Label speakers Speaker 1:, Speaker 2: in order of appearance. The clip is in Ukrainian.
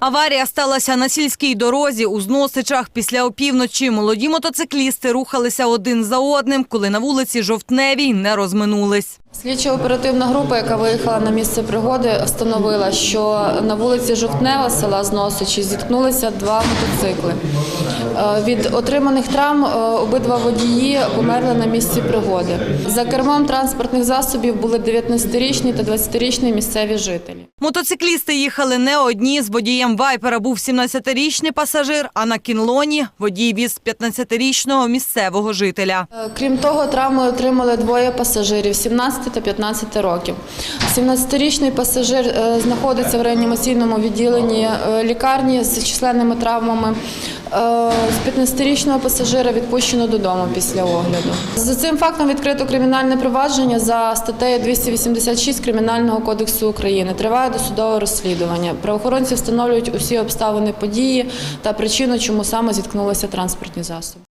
Speaker 1: Аварія сталася на сільській дорозі у Зносичах. Після опівночі молоді мотоциклісти рухалися один за одним, коли на вулиці Жовтневій не розминулись.
Speaker 2: Слідчо-оперативна група, яка виїхала на місце пригоди, встановила, що на вулиці Жовтнева села Зносичі зіткнулися два мотоцикли. Е, Від отриманих травм е, обидва водії померли на місці пригоди. За кермом транспортних засобів були 19-річні та 20-річні місцеві жителі.
Speaker 1: Мотоциклісти їхали не одні. З водієм вайпера був 17-річний пасажир, а на кінлоні водій віз 15-річного місцевого жителя.
Speaker 2: Е, Крім того, травми отримали двоє пасажирів 17 та 15 років. 17-річний пасажир е, знаходиться в реанімаційному відділенні е, лікарні з численними травмами. З 15-річного пасажира відпущено додому після огляду. За цим фактом відкрито кримінальне провадження за статтею 286 Кримінального кодексу України. Триває досудове розслідування. Правоохоронці встановлюють усі обставини події та причину, чому саме зіткнулися транспортні засоби.